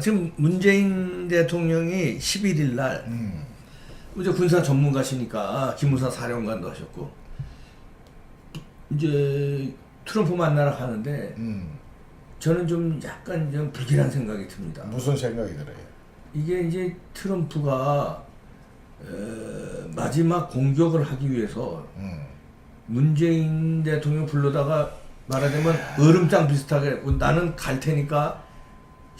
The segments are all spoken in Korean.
지금 문재인 대통령이 11일 날 음. 이제 군사 전문가시니까 기무사 사령관도 하셨고 이제 트럼프 만나러 가는데 음. 저는 좀 약간 좀 불길한 생각이 듭니다. 무슨 생각이 들어요? 이게 이제 트럼프가 어, 마지막 공격을 하기 위해서 음. 문재인 대통령 불러다가 말하자면 얼음장 비슷하게 나는 갈 테니까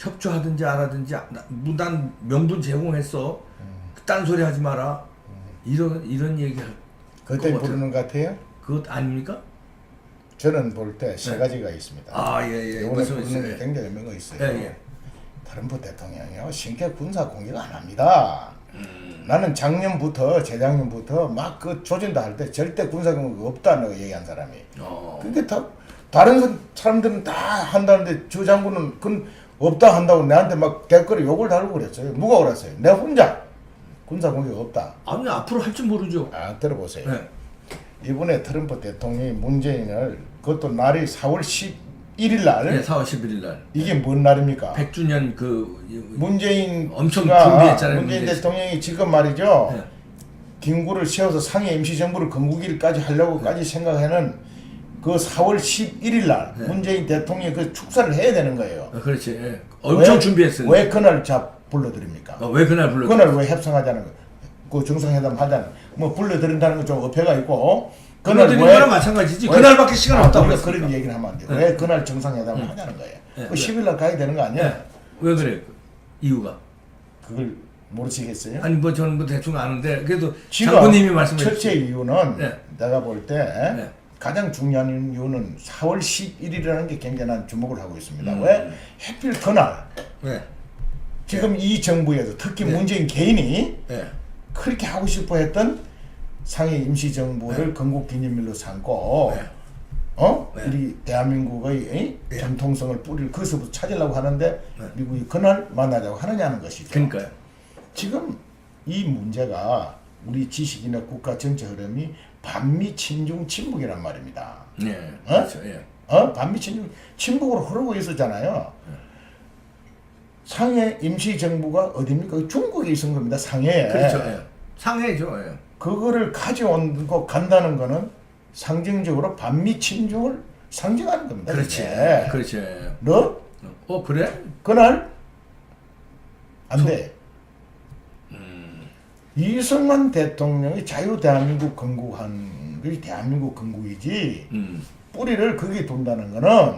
협조하든지 안 하든지 나- 뭐난 명분 제공했어 딴 소리 하지 마라 이런 이런 얘기 할 그때 부르는 것 같아요? 그것 아닙니까? 저는 볼 때세 네. 가지가 있습니다. 아 예예 이번에 무슨 부르는 게? 굉장히 의미가 있어요. 예, 예. 트럼프 대통령이요 신께 군사 공격 안 합니다. 음. 나는 작년부터 재작년부터 막 그 조진다 할 때 절대 군사 공격 없다는 얘기한 사람이. 어. 그게 다 다른 사람들은 다 한다는데 주 장군은 그건 없다 한다고 내한테 막 댓글에 욕을 달고 그랬어요. 누가 그랬어요? 내가 혼자 군사 공격 없다. 아니 앞으로 할지 모르죠. 아 들어보세요. 네. 이번에 트럼프 대통령이 문재인을 그것도 날이 4월 11일 날 네, 4월 11일 날 이게 뭔 날입니까? 100주년 그 문재인 엄청 준비했잖아요, 문재인 씨. 대통령이 지금 말이죠. 네. 김구를 세워서 상해 임시정부를 건국일까지 하려고까지 생각하는 그 4월 11일 날 네. 문재인 대통령이 그 축사를 해야 되는 거예요. 아, 그렇지. 예. 엄청 왜- 준비했어요. 왜 그날 잡 불러드립니까? 어, 왜 그날 불렀? 그날 왜 협상하자는 거? 그 정상회담 하자는 뭐 불러드린다는 건 좀 어폐가 있고 불러드린 왜- 거랑 마찬가지지. 왜- 그날밖에 시간 아, 없다고 그랬으니까. 그런 얘기를 하면 안 돼. 왜 그날 정상회담을 하자는 거예요? 네. 그 10일 날 가야 되는 거 아니야? 예. 왜 그래? 이유가? 그걸 모르시겠어요? 아니 뭐 저는 뭐 대충 아는데 그래도 장군님이 말씀해 첫째 주신 이유는 네. 내가 볼때 네. 가장 중요한 이유는 4월 11일이라는 게 굉장히 난 주목을 하고 있습니다. 음. 왜? 하필 그날 네. 지금 이 정부에서 특히 네. 문재인 개인이 네. 그렇게 하고 싶어 했던 상해 임시정부를 건국 기념일로 삼고 네. 어? 네. 우리 대한민국의 이 네. 전통성을 뿌리를 거기서부터 찾으려고 하는데 네. 미국이 그날 만나자고 하느냐는 것이죠. 그러니까요. 지금 이 문제가 우리 지식이나 국가 전체 흐름이 반미 친중 침묵이란 말입니다. 네. 어? 그렇죠. 예. 어? 반미 친중 침묵으로 흐르고 있었잖아요. 상해 임시 정부가 어디입니까? 중국에 있은 겁니다. 상해에. 그렇죠. 예. 상해죠. 예. 그거를 가져온 거 간다는 거는 상징적으로 반미 친중을 상징하는 겁니다. 그렇지. 그렇지. 예. 너어 그래? 그날 안 돼. 음. 이승만 대통령이 자유 대한민국 건국한 게 대한민국 건국이지 음. 뿌리를 거기 둔다는 거는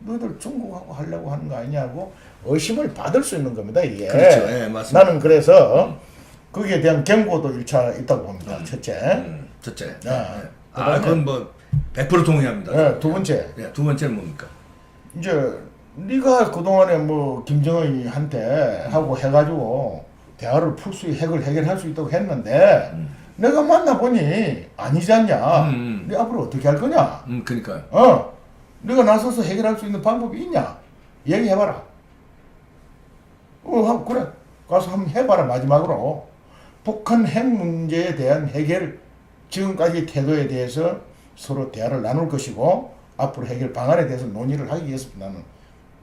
너희들 중국하고 하려고 하는 거 아니냐고 의심을 받을 수 있는 겁니다 이게 그렇죠. 예, 맞습니다. 나는 그래서 거기에 대한 경고도 일차 있다고 봅니다 첫째 음. 첫째. 네. 예. 아 그건 뭐 100% 동의합니다. 예, 두 번째 예, 두 번째는 뭡니까? 이제 네가 그동안에 뭐 김정은한테 하고 해가지고 대화를 풀 수 핵을 해결할 수 있다고 했는데 내가 만나보니 아니지 않냐? 음, 음. 네 앞으로 어떻게 할 거냐? 음 그러니까요. 어? 네가 나서서 해결할 수 있는 방법이 있냐? 얘기해봐라. 어 한- 그래. 가서 한번 해봐라 마지막으로. 북한 핵 문제에 대한 해결 지금까지 태도에 대해서 서로 대화를 나눌 것이고 앞으로 해결 방안에 대해서 논의를 하기 위해서 나는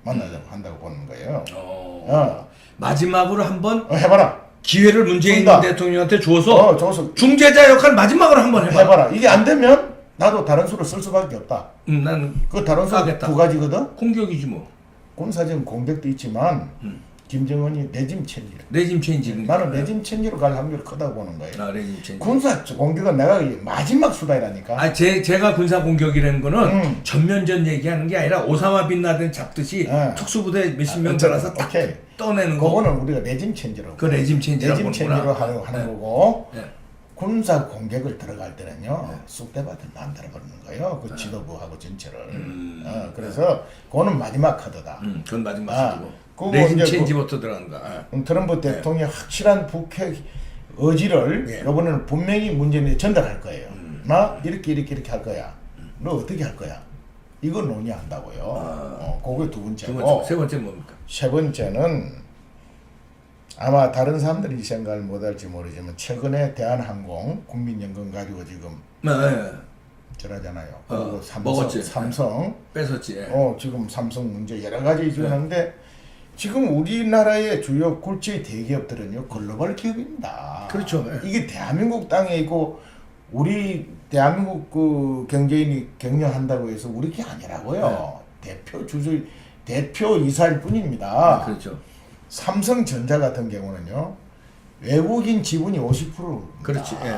만나자고 한다고 보는 거예요. 어. 어, 마지막으로 한번 어, 해봐라. 기회를 문재인 준다. 대통령한테 주어서 어, 줘서 중재자 역할 마지막으로 한번 해봐. 해봐라. 이게 안 되면 나도 다른 수를 쓸 수밖에 없다. 음, 난 그 다른 수 하겠다. 두 가지거든. 공격이지 뭐. 군사적 공격도 있지만 음. 김정은이 내짐 체질. 레짐 체인지. 나는 내짐 체질로 갈 확률이 크다고 보는 거예요. 아 레짐 체인지. 군사 공격은 내가 이 마지막 수단이라니까. 아, 제, 제가 군사 공격이라는 거는 음. 전면전 얘기하는 게 아니라 오사마 bin 라덴 잡듯이 예. 특수부대 몇십 명 아, 들어서 딱 오케이. 떠내는 거. 그거는 우리가 내짐 체질로. 그 레짐 체인지라고 보는구나. 체질로 하는, 하는 네. 거고. 예. 군사 공격을 들어갈 때는요 네. 쑥대밭을 만들어 버리는 거예요 그 지도부하고 전체를 음. 어, 그래서 그거는 마지막 카드다 음, 그건 마지막 아, 쓰고. 그거 레짐 이제 체인지부터 들어간다. 아. 음, 트럼프 대통령이 확실한 북핵 의지를 예. 이번에는 분명히 문재인이 전달할 거예요 음. 나 이렇게 이렇게 이렇게 할 거야 너 어떻게 할 거야 이거 논의한다고요 아. 어, 그게 두두 번째고 번째, 세 번째 뭡니까? 세 번째는 아마 다른 사람들이 이 생각을 못할지 모르지만 최근에 대한항공 국민연금 가지고 지금 네, 네. 저러잖아요. 어, 그리고 삼성, 먹었지. 삼성, 뺏었지. 예. 어 지금 삼성 문제 여러 가지 지금 네. 하는데 지금 우리나라의 주요 굴지의 대기업들은요 글로벌 기업입니다. 그렇죠. 예. 이게 대한민국 땅에 있고 우리 대한민국 그 경제인이 경영한다고 해서 우리 게 아니라고요. 대표 주주 대표 이사일 뿐입니다. 그렇죠. 삼성전자 같은 경우는요 외국인 지분이 50%입니다. 그렇지, 예.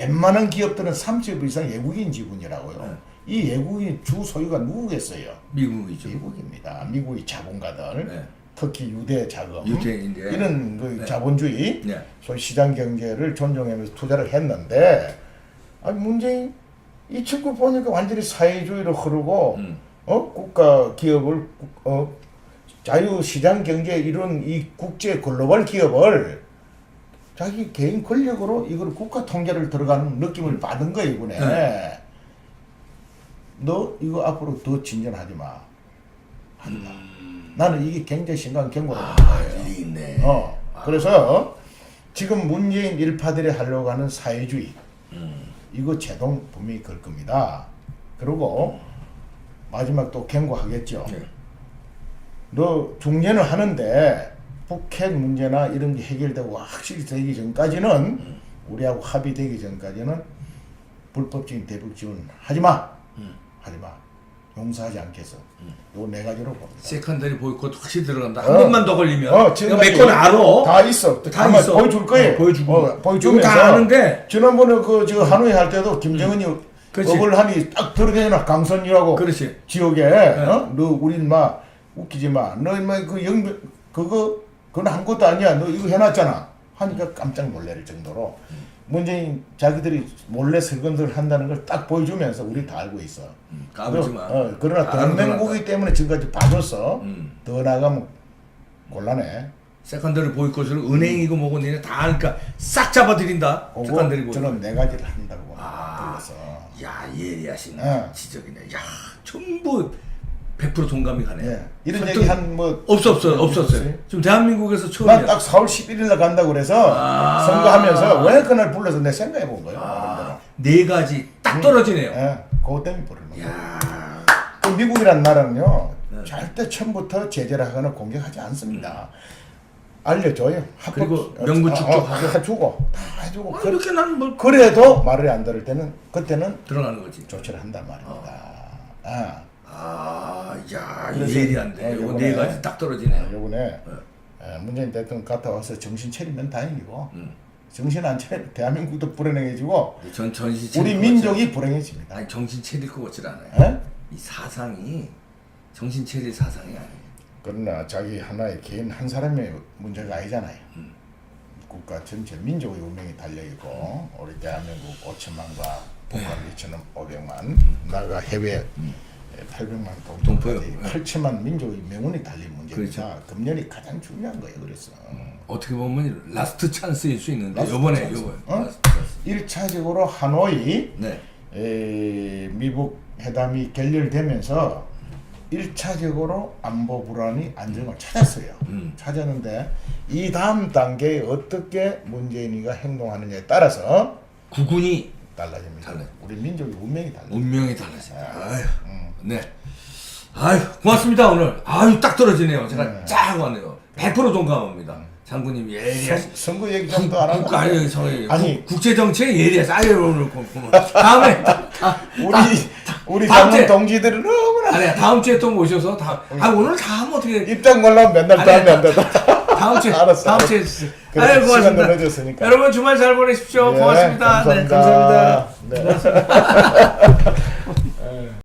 웬만한 기업들은 30% 이상 외국인 지분이라고요. 예. 이 외국인 주 소유가 누구겠어요? 미국이죠. 미국입니다. 미국의 자본가들, 네. 특히 유대 자금, 유대인데. 이런 그 네. 자본주의, 네. 소위 시장 경제를 존중하면서 투자를 했는데, 아니 문재인 이 친구 보니까 완전히 사회주의로 흐르고, 음. 어 국가 기업을 어 자유 시장 경제 이런 이 국제 글로벌 기업을 자기 개인 권력으로 이걸 국가 통제를 들어가는 느낌을 받은 거야 이번에. 네. 너 이거 앞으로 더 진전하지 마. 한다. 나는 이게 굉장히 심각한 경고라고 아, 있네. 어. 그래서 지금 문재인 일파들이 하려고 하는 사회주의 음. 이거 제동 분명히 걸 겁니다. 그리고 마지막 또 경고하겠죠. 네. 너 중재는 하는데 북핵 문제나 이런 게 해결되고 확실히 되기 전까지는 음. 우리하고 합의되기 전까지는 불법적인 대북 지원 하지 마. 음. 하지 마. 용서하지 않겠어. 요거 네 가지로 봅니다. 세컨더리 보이콧 확실히 들어간다. 어. 한 번만 더 걸리면. 어, 지금까지 몇건 알아. 다 있어. 다 있어. 보여줄 거예요. 어, 보여주고. 어, 보여주면서. 다 아는데. 지난번에 그저 하노이 할 때도 김정은이 그렇지. 어글함이 딱 들어대잖아. 강선이라고. 그렇지. 지역에 어? 너 우린 막 웃기지 마. 너 인마 그 영변 그거 그건 아무것도 아니야. 너 이거 해놨잖아. 하니까 깜짝 놀랄 정도로 문재인 자기들이 몰래 설건들 한다는 걸 딱 보여주면서 우리 다 알고 있어. 음, 까불지 마. 어, 그러나 동맹국이기 때문에 지금까지 봐줬어. 음. 더 나가면 곤란해. 세컨더리 보이콧을 은행이고 뭐고 니네 다 하니까 싹 잡아들인다. 세컨더리 보이콧. 저는 네 가지를 한다고 아. 들렸어. 야 예리하시네. 예. 지적이네. 야 전부 100% 동감이 가네. 예. 이런 설득- 얘기 한 뭐 없어 없어 없었어요. 지금 대한민국에서 처음이야. 난딱 4월 11일 날 간다고 그래서 아. 선거하면서 왜 그날 불러서 내 생각해 본 거예요. 아, 네 가지 딱 떨어지네요. 예, 그것 때문에 부르는 거예요. 야. 그 미국이란 나라는요, 네. 절대 처음부터 제재를 하거나 공격하지 않습니다. 알려줘요. 합법- 그리고 명분 어, 축적하고. 어, 해주고 다 해주고. 아, 그, 이렇게 난뭐 그래도 말을 안 들을 때는 그때는 들어가는 거지. 조치를 한단 말입니다. 어. 아, 아, 야, 그래서- 예리한데. 어, 요거 요거네. 네 가지 딱 떨어지네. 요번에 예, 문재인 대통령 갔다 와서 정신 차리면 다행이고 음. 정신 안 차려 대한민국도 불행해지고 전 전신 우리 민족이 불행해집니다. 아니 정신 차릴 것 같질 않아요. 예? 이 사상이 정신 차릴 사상이 아니에요. 그러나 자기 하나의 개인 한 사람의 문제가 아니잖아요. 국가 전체 민족의 운명이 달려 있고 우리 대한민국 5천만과 북한 2,500만 나가 해외 800만 동포요. 동포까지 8천만 민족의 명운이 달린 문제입니다. 그렇죠. 금년이 가장 중요한 거예요. 그래서 어떻게 보면 라스트 찬스일 수 있는데 라스트 요번에 찬스. 요번 어? 1차적으로 하노이 네. 에, 미북 회담이 결렬되면서 1차적으로 안보 불안이 안정을 찾았어요. 음. 찾았는데 이 다음 단계에 어떻게 문재인이가 행동하느냐에 따라서 구군이 달라집니다. 달라요. 우리 민족의 운명이 달라요. 운명이 달라진다. 아유. 음. 네. 아유, 고맙습니다, 오늘. 아유, 딱 떨어지네요. 제가 네. 쫙 왔네요. 100% 동감합니다. 장군님 예리하시 선- 선거 얘기 좀 더 안 하고 국, 아니, 저희 아니. 국제 정치에 예리해서 아유 오늘 고- 고마워. 다음에 다, 우리 우리 다음 주에- 동지들은 너무나 아니야 다음 주에 또 모셔서 다. 아 오늘 다 하면 어떻게? 입장 걸려면 맨날 아니, 다음에 안 된다. 다음 주에 알았어, 다음. 주에. 그래, 아유 고맙습니다. 여러분 주말 잘 보내십시오. 예, 고맙습니다. 네, 감사합니다. 감사합니다. 네.